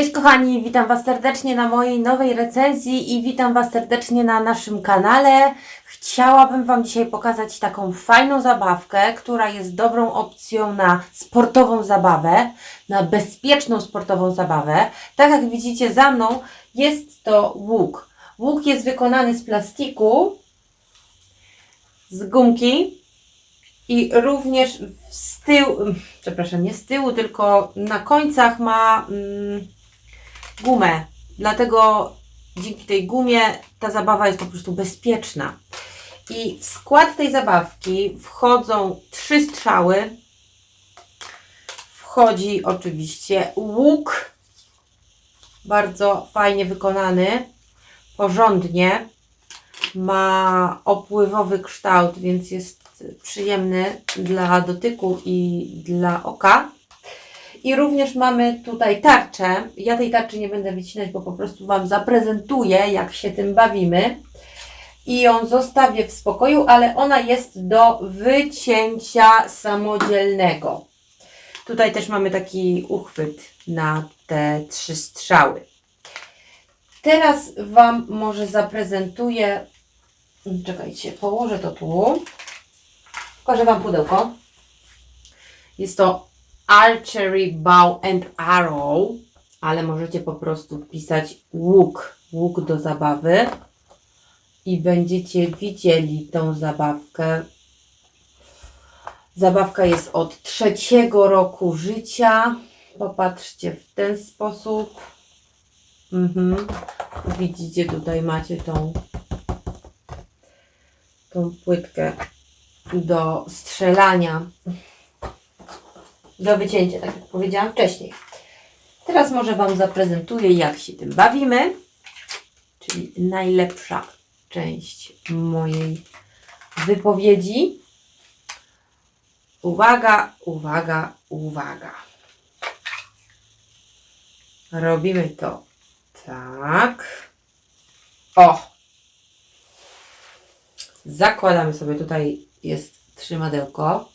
Cześć kochani, witam Was serdecznie na mojej nowej recenzji i witam Was serdecznie na naszym kanale. Chciałabym Wam dzisiaj pokazać taką fajną zabawkę, która jest dobrą opcją na sportową zabawę, na bezpieczną sportową zabawę. Tak jak widzicie za mną, jest to łuk. Łuk jest wykonany z plastiku, z gumki i również z tyłu, przepraszam, nie z tyłu, tylko na końcach ma mm, gumę. Dlatego dzięki tej gumie ta zabawa jest po prostu bezpieczna. I w skład tej zabawki wchodzą trzy strzały. Wchodzi oczywiście łuk, bardzo fajnie wykonany, porządnie. Ma opływowy kształt, więc jest przyjemny dla dotyku i dla oka. I również mamy tutaj tarczę. Ja tej tarczy nie będę wycinać, bo po prostu Wam zaprezentuję, jak się tym bawimy. I ją zostawię w spokoju, ale ona jest do wycięcia samodzielnego. Tutaj też mamy taki uchwyt na te trzy strzały. Teraz Wam może zaprezentuję. Czekajcie, położę to tu. Pokażę Wam pudełko. Jest to Archery Bow and Arrow, ale możecie po prostu pisać łuk, łuk do zabawy i będziecie widzieli tą zabawkę. Zabawka jest od trzeciego roku życia. Popatrzcie w ten sposób. Mhm. Widzicie, tutaj macie tą, tą płytkę do strzelania do wycięcia, tak jak powiedziałam wcześniej. Teraz może Wam zaprezentuję, jak się tym bawimy, czyli najlepsza część mojej wypowiedzi. Uwaga, uwaga, uwaga. Robimy to tak. O! Zakładamy sobie, tutaj jest trzymadełko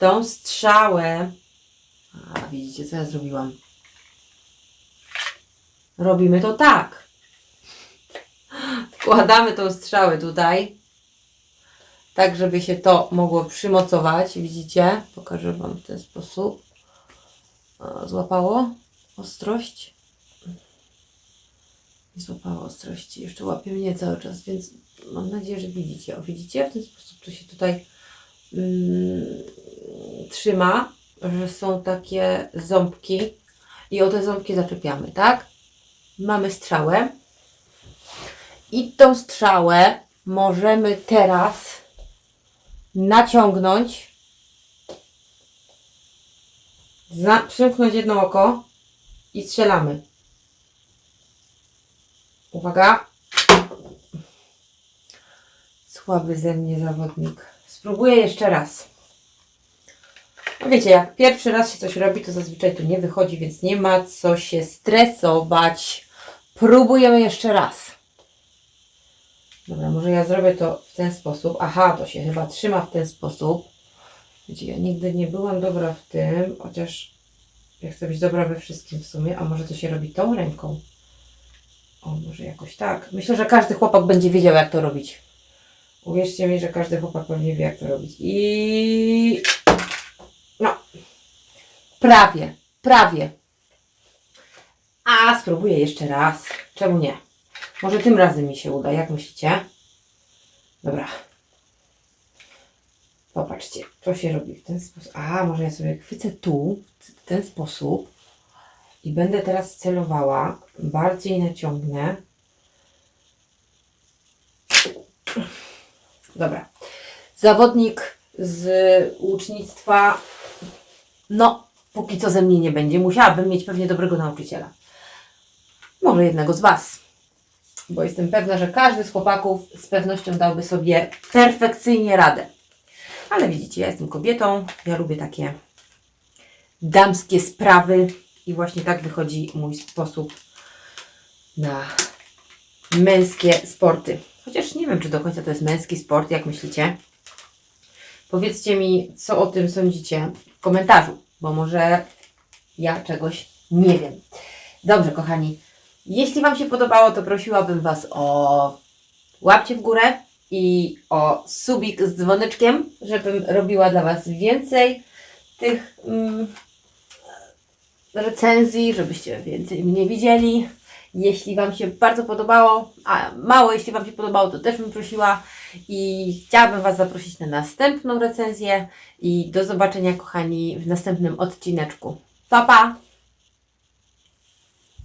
tą strzałę. A widzicie, co ja zrobiłam? Robimy to tak. Wkładamy tą strzałę tutaj, tak żeby się to mogło przymocować. Widzicie? Pokażę Wam w ten sposób. Złapało ostrość. Nie złapało ostrości. Jeszcze łapie mnie cały czas, więc mam nadzieję, że widzicie. O, widzicie? W ten sposób to się tutaj mm, trzyma, że są takie ząbki i o te ząbki zaczepiamy, tak? Mamy strzałę i tą strzałę możemy teraz naciągnąć, przymknąć jedno oko i strzelamy. Uwaga. Słaby ze mnie zawodnik. Spróbuję jeszcze raz. No wiecie, jak pierwszy raz się coś robi, to zazwyczaj to nie wychodzi, więc nie ma co się stresować. Próbujemy jeszcze raz. Dobra, może ja zrobię to w ten sposób. Aha, to się chyba trzyma w ten sposób. Wiecie, ja nigdy nie byłam dobra w tym, chociaż ja chcę być dobra we wszystkim w sumie, a może to się robi tą ręką. O, może jakoś tak. Myślę, że każdy chłopak będzie wiedział, jak to robić. Uwierzcie mi, że każdy chłopak pewnie wie, jak to robić. I prawie, prawie. A spróbuję jeszcze raz. Czemu nie? Może tym razem mi się uda, jak myślicie? Dobra. Popatrzcie, to się robi w ten sposób. A, może ja sobie chwycę tu, w ten sposób i będę teraz celowała. Bardziej naciągnę. Dobra. Zawodnik z łucznictwa no, póki co ze mnie nie będzie. Musiałabym mieć pewnie dobrego nauczyciela. Może jednego z Was. Bo jestem pewna, że każdy z chłopaków z pewnością dałby sobie perfekcyjnie radę. Ale widzicie, ja jestem kobietą. Ja lubię takie damskie sprawy. I właśnie tak wychodzi mój sposób na męskie sporty. Chociaż nie wiem, czy do końca to jest męski sport, jak myślicie? Powiedzcie mi, co o tym sądzicie w komentarzu, bo może ja czegoś Nie wiem. Dobrze, kochani. Jeśli Wam się podobało, to prosiłabym Was o łapcie w górę i o subik z dzwoneczkiem, żebym robiła dla Was więcej tych mm, recenzji, żebyście więcej mnie widzieli. Jeśli Wam się bardzo podobało, a mało jeśli Wam się podobało, to też bym prosiła i chciałabym Was zaprosić na następną recenzję i do zobaczenia kochani w następnym odcineczku. Pa pa!